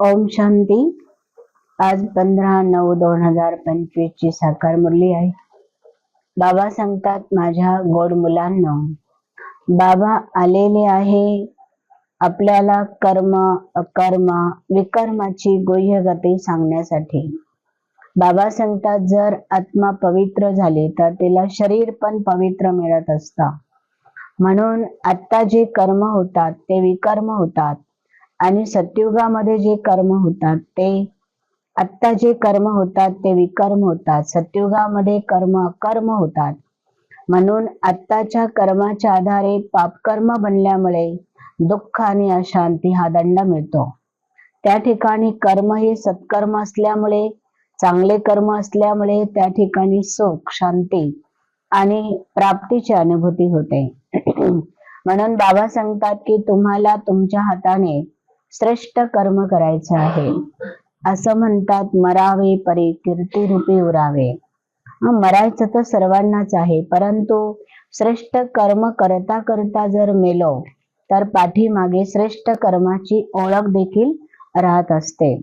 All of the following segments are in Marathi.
ओम शांती. आज पंधरा नऊ दोन हजार पंचवीस ची साकार मुरली आहे. बाबा सांगतात माझ्या गोड मुलांना बाबा आलेले आहे. आपल्याला कर्म अकर्म विकर्माची गुह्य गती सांगण्यासाठी. बाबा सांगतात जर आत्मा पवित्र झाली तर तिला शरीर पण पवित्र मिळत असतं. म्हणून आता जे कर्म होतात ते विकर्म होतात. आणि सत्युगामध्ये जे कर्म होतात ते आत्ता जे कर्म होतात ते विकर्म होतात. सत्युगामध्ये कर्म कर्म होतात. म्हणून आत्ताच्या कर्माच्या आधारे पापकर्म बनल्यामुळे दुःख आणि अशांती हा दंड मिळतो. त्या ठिकाणी कर्म हे सत्कर्म असल्यामुळे चांगले कर्म असल्यामुळे त्या ठिकाणी सुख शांती आणि प्राप्तीची अनुभूती होते. म्हणून बाबा सांगतात की तुम्हाला तुमच्या हाताने श्रेष्ठ कर्म करायचं आहे. असं म्हणतात मरावे परे कीर्ती रूपी उरावे. मरायचं तर सर्वांनाच आहे परंतु श्रेष्ठ कर्म करता करता जर मेलो तर पाठीमागे श्रेष्ठ कर्माची ओळख देखील राहत असते.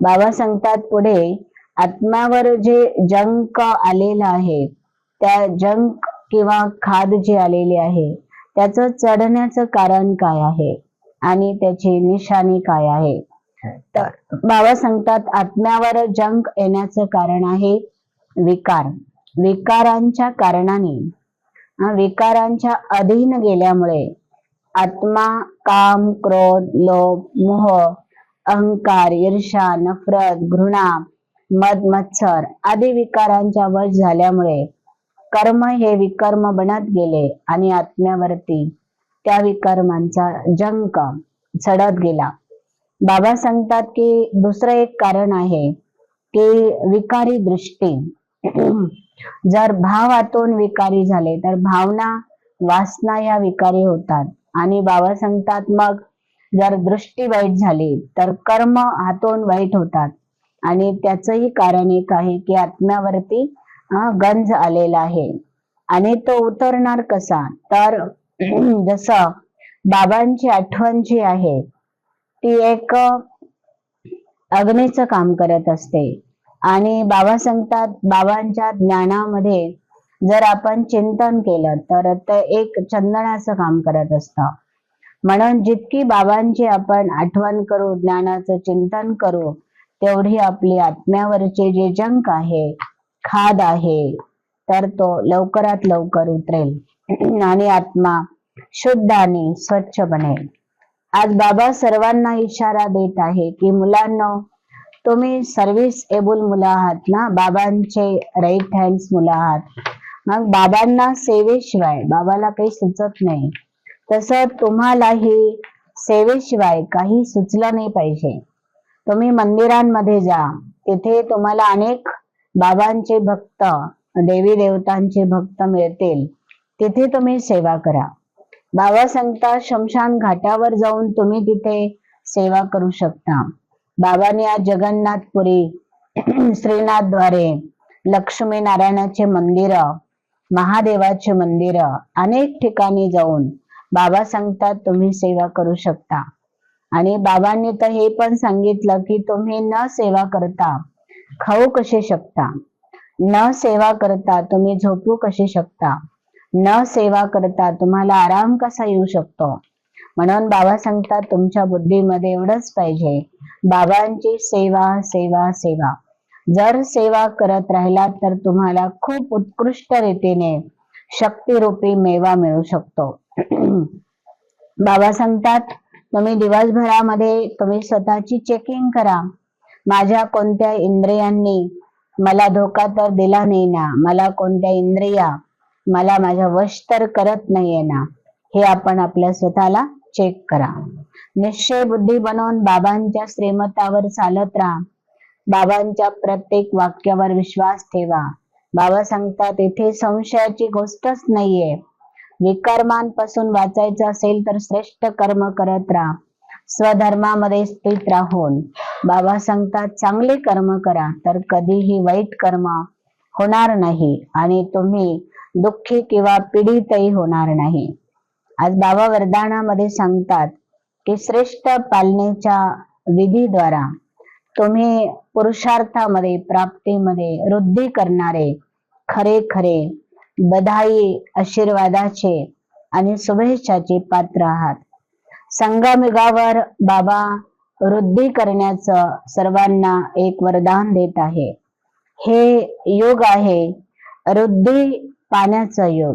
बाबा सांगतात पुढे आत्म्यावर जे जंक आलेलं आहे त्या जंक किंवा खाद जे आलेले आहे त्याचं चढण्याचं कारण काय आहे? आणि त्याची निशाणी काय आहे? तर बाबा सांगतात आत्म्यावर जंक येण्याचं कारण आहे विकार. विकारांच्या कारणाने. विकारांच्या अधीन गेल्यामुळे आत्मा काम क्रोध लोभ मोह अहंकार ईर्षा नफरत घृणा मद मत्सर आदी विकारांच्या वश झाल्यामुळे कर्म हे विकर्म बनत गेले आणि आत्म्यावरती त्या विकर्मांचा जंक चढत गेला. बाबा सांगतात की दुसरं एक कारण आहे की विकारी दृष्टी. जर भावातून विकारी झाले तर भावना वासना या विकारी होतात. आणि बाबा सांगतात मग जर दृष्टी वाईट झाली तर कर्म हातून वाईट होतात. आणि त्याचंही कारण एक आहे की आत्म्यावरती गंज आलेला आहे. आणि तो उतरणार कसा? तर जसं बाबांची आठवण जी आहे ती एक अग्नीचं काम करत असते. आणि बाबा सांगतात बाबांच्या ज्ञानामध्ये जर आपण चिंतन केलं तर ते एक चंदनाचं काम करत असतं. म्हणून जितकी बाबांची आपण आठवण करू ज्ञानाचं चिंतन करू तेवढी आपली आत्म्यावरचे जे जंक आहे खाद आहे तर तो लवकरात लवकर उतरेल. आणि आत्मा शुद्ध आणि स्वच्छ बनेल. आज बाबा सर्वांना इशारा देत आहे की मुलांना तुम्ही सर्व्हिस एबल मुलं आहात ना? बाबांचे राईट हँड्स मुलं आहात. मग बाबांना सेवेशिवाय बाबाला काही सुचत नाही. तसं तुम्हालाही सेवेशिवाय काही सुचलं नाही पाहिजे. तुम्ही मंदिरांमध्ये जा. तिथे तुम्हाला अनेक बाबांचे भक्त देवी देवतांचे भक्त मिळतील. तिथे तुम्ही सेवा करा. बाबा सांगता शमशान घाटावर जाऊन तुम्ही तिथे सेवा करू शकता. बाबांनी आज जगन्नाथपुरी श्रीनाथद्वारे लक्ष्मी नारायणाचे मंदिर महादेवाचे मंदिर अनेक ठिकाणी जाऊन बाबा सांगतात तुम्ही सेवा करू शकता. आणि बाबांनी तर हे पण सांगितलं की तुम्ही न सेवा करता खाऊ कसे शकता? न सेवा करता तुम्ही झोपू कसे शकता? न सेवा करता तुम्हाला आराम कसा येऊ शकतो? म्हणून बाबा सांगतात तुमच्या बुद्धीमध्ये एवढंच पाहिजे. बाबांची सेवा सेवा सेवा. जर सेवा करत राहिलात तर तुम्हाला खूप उत्कृष्ट रीतीने शक्तिरूपी मेवा मिळू शकतो. बाबा सांगतात तुम्ही दिवसभरामध्ये तुम्ही स्वतःची चेकिंग करा. माझ्या कोणत्या इंद्रियांनी मला धोका तर दिला नाही ना मला कोणत्या इंद्रिया मला माझ्या वश तर करत नाहीये ना हे आपण आपल्या स्वतःला चेक करा. निश्चय बुद्धी बनवून बाबांच्या श्रीमतावर चालत राहा. बाबांच्या प्रत्येक वाक्यावर विश्वास ठेवा. बाबा सांगतात इथे संशयाची गोष्टच नाहीये. विकर्मांपासून वाचायचं असेल तर श्रेष्ठ कर्म करत राहा. स्वधर्मामध्ये स्थित राहून. बाबा सांगतात चांगले कर्म करा तर कधीही वाईट कर्म होणार नाही. आणि तुम्ही दुःखी किंवा पीडितही होणार नाही. आज बाबा वरदानामध्ये सांगतात की श्रेष्ठ पालनेच्या विधीद्वारा तुम्ही पुरुषार्थामध्ये प्राप्तीमध्ये वृद्धी करणारे खरे खरे बधाई आशीर्वादाचे आणि शुभेच्छाचे पात्र आहात. संगमिगावर बाबा वृद्धी करण्याचं सर्वांना एक वरदान देत आहे. हे युग आहे. वृद्धी पाण्याचा योग.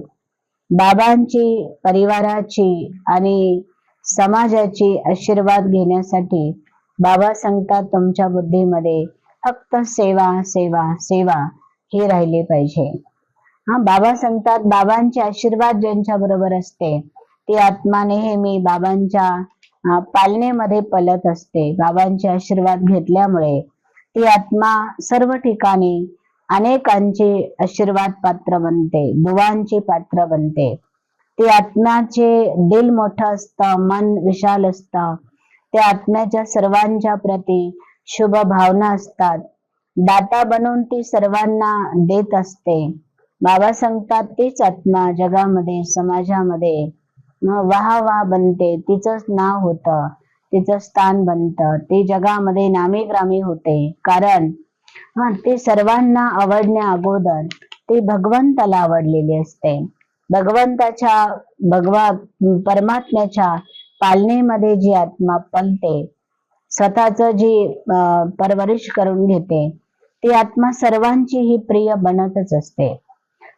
बाबांची परिवाराची आणि समाजाची आशीर्वाद घेण्यासाठी बाबा सांगतात तुमच्या बुद्धीमध्ये फक्त सेवा सेवा सेवा हे राहिले पाहिजे. हा बाबा सांगतात बाबांचे आशीर्वाद ज्यांच्या बरोबर असते ती आत्मा नेहमी बाबांच्या पालनेमध्ये पलत असते. बाबांचे आशीर्वाद घेतल्यामुळे ती आत्मा सर्व ठिकाणी अनेकांचे आशीर्वाद पात्र बनते दुवांचे पात्र बनते. ती आत्म्याचे दिल मोठं असतं मन विशाल असतं. त्या आत्म्याच्या सर्वांच्या प्रती शुभ भावना असतात. दाता बनून ती सर्वांना देत असते. बाबा सांगतात तीच आत्मा जगामध्ये समाजामध्ये. वाह वाह बनते तिचंच नाव होतं तिचं स्थान बनतं. ती जगामध्ये नामी ग्रामी होते. कारण हा ते सर्वांना आवडण्या अगोदर ती भगवंताला आवडलेली असते. भगवंताच्या भगवा परमात्म्याच्या पालनेमध्ये जी आत्मा पलते स्वतःच जी परवरिश करून घेते ती आत्मा सर्वांची ही प्रिय बनतच असते.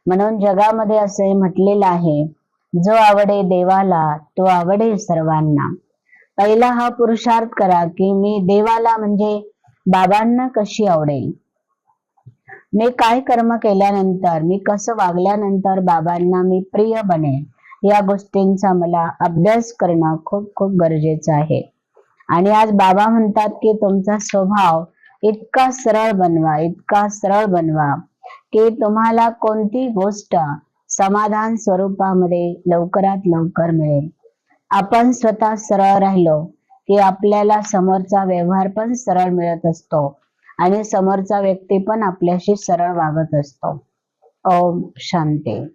म्हणून जगामध्ये असे म्हटलेलं आहे जो आवडे देवाला तो आवडे सर्वांना. पहिला हा पुरुषार्थ करा की मी देवाला म्हणजे बाबांना कशी आवडेल? मी काय कर्म केल्यानंतर मी कसं वागल्यानंतर बाबांना मी प्रिय बनेल या गोष्टींचा मला अभ्यास करणं खूप खूप गरजेचं आहे. आणि आज बाबा म्हणतात की तुमचा स्वभाव इतका सरळ बनवा इतका सरळ बनवा की तुम्हाला कोणती गोष्ट समाधान स्वरूपामध्ये लवकरात लवकर मिळेल. आपण स्वतः सरळ राहिलो की आपल्याला समोरचा व्यवहार पण सरळ मिळत असतो. आणि समोरचा व्यक्ती पण आपल्याशी सरळ वागत असतो. ओम शांती.